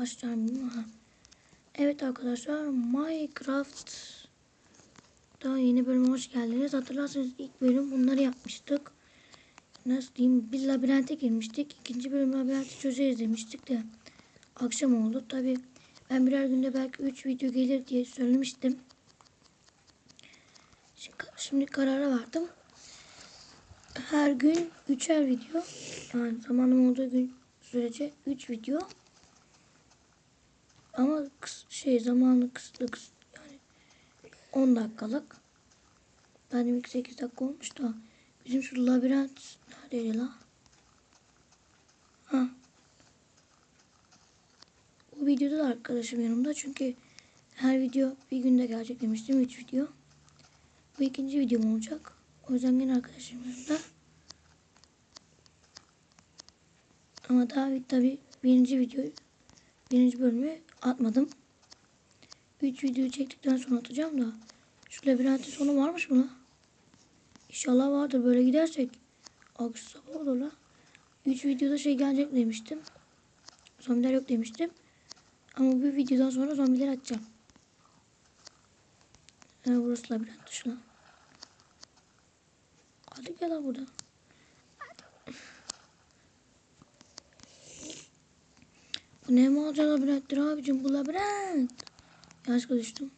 başlar mıyım? Ha. Evet arkadaşlar Minecraft daha yeni bölüme hoş geldiniz. Hatırlarsanız ilk bölüm bunları yapmıştık. Nasıl diyeyim? Biz labirente girmiştik. İkinci bölüm labirenti çözeriz demiştik de. Akşam oldu. Tabi ben birer günde belki 3 video gelir diye söylemiştim. Şimdi, şimdi karara vardım. Her gün 3'er video. Yani zamanım olduğu gün sürece 3 video. Ama kıs, şey zamanı kısıtlı kıs, yani 10 dakikalık. Benim ilk 8 dakika olmuş da bizim şu labirent neredeydi la? Ha. Bu videoda da arkadaşım yanımda çünkü her video bir günde gelecek demiştim 3 video. Bu ikinci videom olacak. O yüzden yine arkadaşım yanımda. Ama daha tabi birinci videoyu birinci bölümü atmadım. 3 videoyu çektikten sonra atacağım da. Şu labirentin sonu varmış mı? İnşallah vardır. Böyle gidersek. Akşam sabah olur la. 3 videoda şey gelecek demiştim. Zombiler yok demiştim. Ama bu videodan sonra zombiler atacağım. Ha, burası labirent dışı lan. Hadi gel lan burada. Bu ne malca labirenttir abicim bu labirent. Yanlışlıkla düştüm.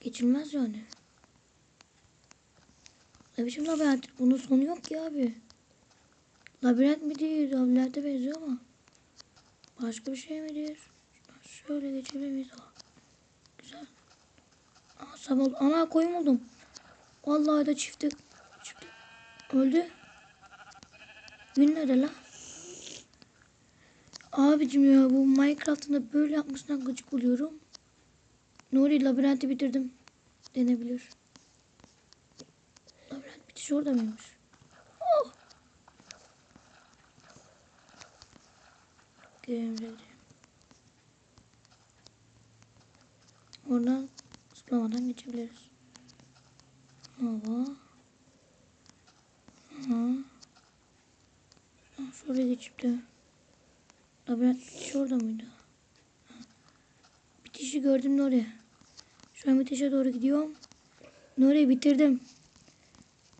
Geçilmez yani. Ne biçim labirent? Bunun sonu yok ki abi. Labirent mi değil? Labirente benziyor ama. Başka bir şey midir? Şöyle geçebilir miyiz? Güzel. Aa, sabah Ana koyun buldum. Vallahi da çifti. çifti. Öldü. Gün nerede la? Abicim ya bu Minecraft'ın da böyle yapmasından gıcık oluyorum. Nuri labirenti bitirdim. Denebilir. Labirent bitiş orada mıymış? Oh. Girelim. Oradan zıplamadan geçebiliriz. Hava. Aha. Şuraya geçip de. Labirent bitişi orada mıydı? Bitişi gördüm Nuri. Şu an bitişe doğru gidiyorum. Nuri bitirdim.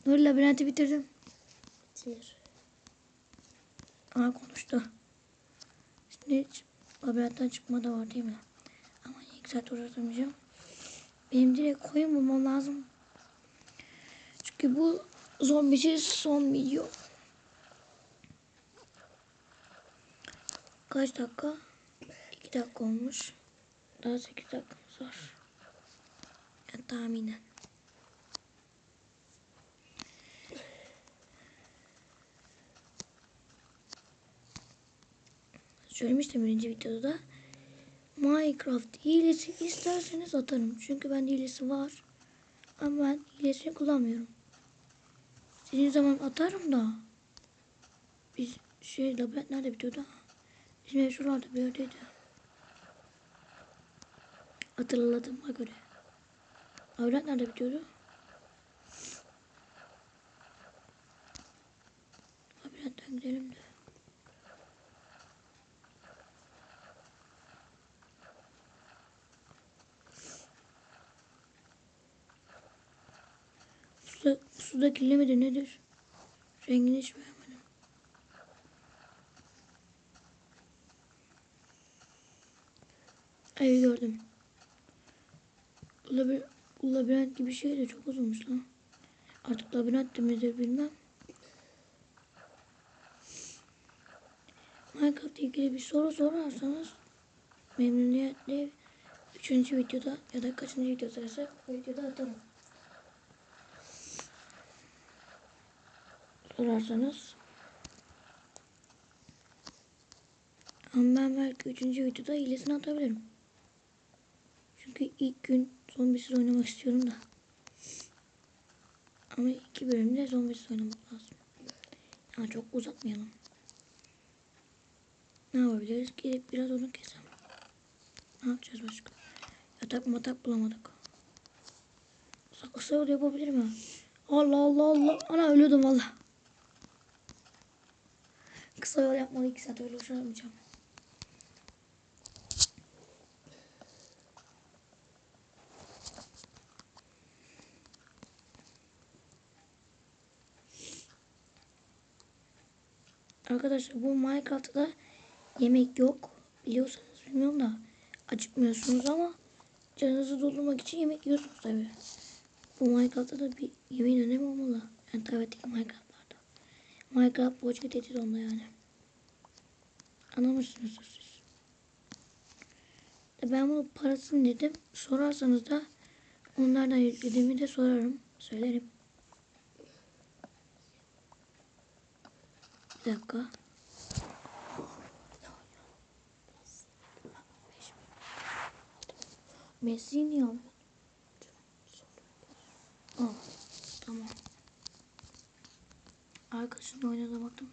Nuri labirenti bitirdim. Bitir. Aa konuştu. Şimdi labirentten çıkma da var değil mi? Ama ilk saat uğraşamayacağım. Benim direkt koyun bulmam lazım. Çünkü bu zombiciz son video. Kaç dakika? 2 dakika olmuş. Daha 8 dakikamız var. Yani tahminen. Söylemiştim birinci videoda da. Minecraft hilesi isterseniz atarım. Çünkü ben hilesi var. Ama ben hilesini kullanmıyorum. Sizin zaman atarım da. Biz şey labirent nerede bitiyordu? Bizim ev şuralarda bir yerdeydi. Hatırladığıma göre. Labirent nerede bitiyordu? Labirentten gidelim de. Suda, suda kirli midir nedir? Rengini hiç beğenmedim. Evi gördüm. Bu labir bu labirent gibi şey de çok uzunmuş lan. Artık labirent de midir bilmem. Minecraft ile ilgili bir soru sorarsanız memnuniyetle 3. videoda ya da kaçıncı videoda ise o videoda atarım. sorarsanız. Ama ben belki üçüncü videoda hilesini atabilirim. Çünkü ilk gün zombisiz oynamak istiyorum da. Ama iki bölümde zombisiz oynamak lazım. Ya çok uzatmayalım. Ne yapabiliriz? Gidip biraz onu keselim. Ne yapacağız başka? Yatak matak bulamadık. Kısa yol yapabilir mi? Allah Allah Allah. Ana ölüyordum valla. Kısa yol yapmalı iki saat öyle uğraşamayacağım. Arkadaşlar bu Minecraft'ta yemek yok. Biliyorsanız bilmiyorum da acıkmıyorsunuz ama canınızı doldurmak için yemek yiyorsunuz tabi. Bu Minecraft'ta da bir yemeğin önemi olmalı. Yani tabii Minecraft'larda. Minecraft boş tehdit onda yani. Anlamışsınız siz. E Ben bunu parasını dedim. Sorarsanız da onlardan yüklediğimi de sorarım. Söylerim. Bir dakika. Messi niye almıyor? Aa, tamam. Arkadaşın oynada baktım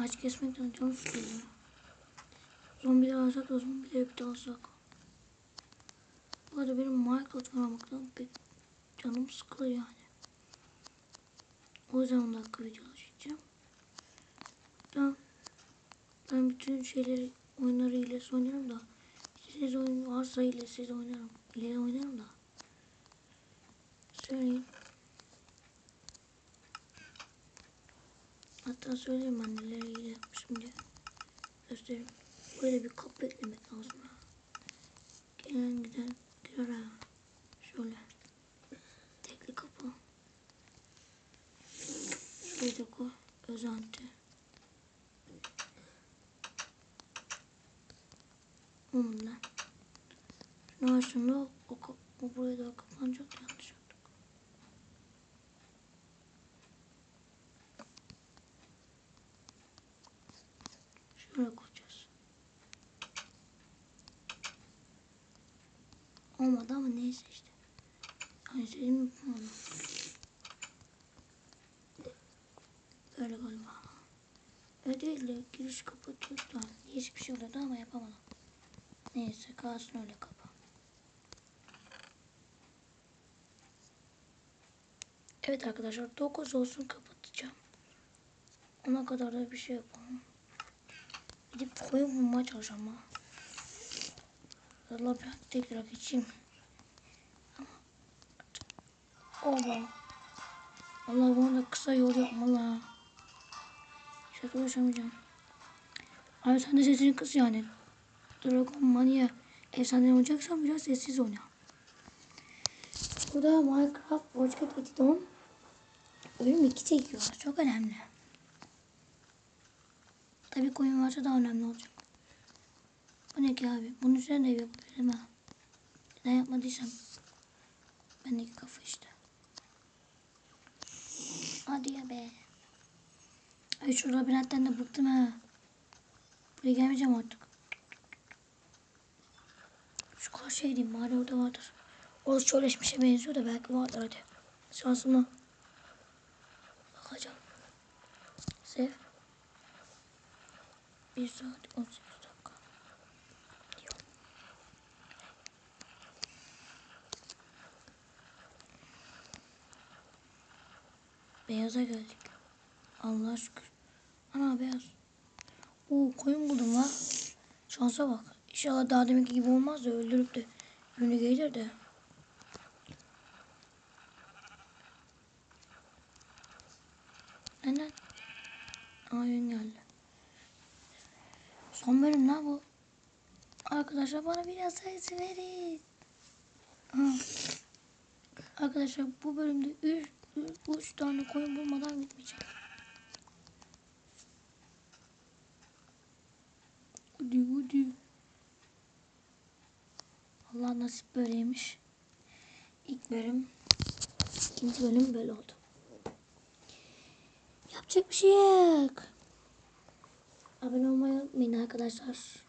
Ağaç kesmekten canım sıkılıyor. Zombiler alsak da zombileri bir de alsak. Bu arada benim Minecraft oynamaktan pek canım sıkılıyor yani. O yüzden 10 dakika video çekeceğim. Ben, ben bütün şeyleri oyunları ile oynarım da siz oyun varsa ile siz oynarım. İle oynarım da. Söyleyin. Hatta söyleyeyim ben neleri iyi yapmışım diye. Göstereyim. Böyle bir kapı eklemek lazım. Gelen giden girer. Şöyle. Tekli kapı. Şuraya da koy. Özenti. Onunla. Şunu açtığımda o, o, kap- o buraya da kapanacak yanlış Şöyle koyacağız. Olmadı ama neyse işte. Hani yapamadım. Böyle galiba. De giriş kapatıyoruz da hiçbir şey oluyordu ama yapamadım. Neyse kalsın öyle kapa. Evet arkadaşlar 9 olsun kapatacağım. Ona kadar da bir şey yapalım. Gidip koyun bulmaya çalışacağım ha. Allah ben tekrar geçeyim. Oba. Allah bana da kısa yol yapmalı. Şaka yaşamayacağım. Abi sen de sesini kıs yani. Dragon Mania efsane oynayacaksan biraz sessiz oyna. Bu da Minecraft Watchcat Edition. Bölüm 2 çekiyor. Çok önemli. Tabii koyun varsa daha önemli olacak. Bu ne ki abi? Bunun üzerine de yapabilirim ha. Neden yapmadıysam. Bendeki kafa işte. Hadi ya be. Ay şu labirentten de bıktım ha. Buraya gelmeyeceğim artık. Şu karşıya gideyim bari orada vardır. Orası çöleşmişe benziyor da belki vardır hadi. Şansıma. Bakacağım. Sev. 1 saat 18 dakika. Beyaza geldik. Allah şükür. Ana beyaz. Oo koyun buldum la. Şansa bak. İnşallah daha deminki gibi olmaz da öldürüp de ürünü gelir de. Neden? Ayın geldi. Son bölüm lan bu. Arkadaşlar bana biraz sayısı verin. Ha. Arkadaşlar bu bölümde 3 3 tane koyun bulmadan bitmeyecek. Hadi hadi. Allah nasip böyleymiş. İlk bölüm ikinci bölüm böyle oldu. Yapacak bir şey yok. Abone olmayı unutmayın arkadaşlar.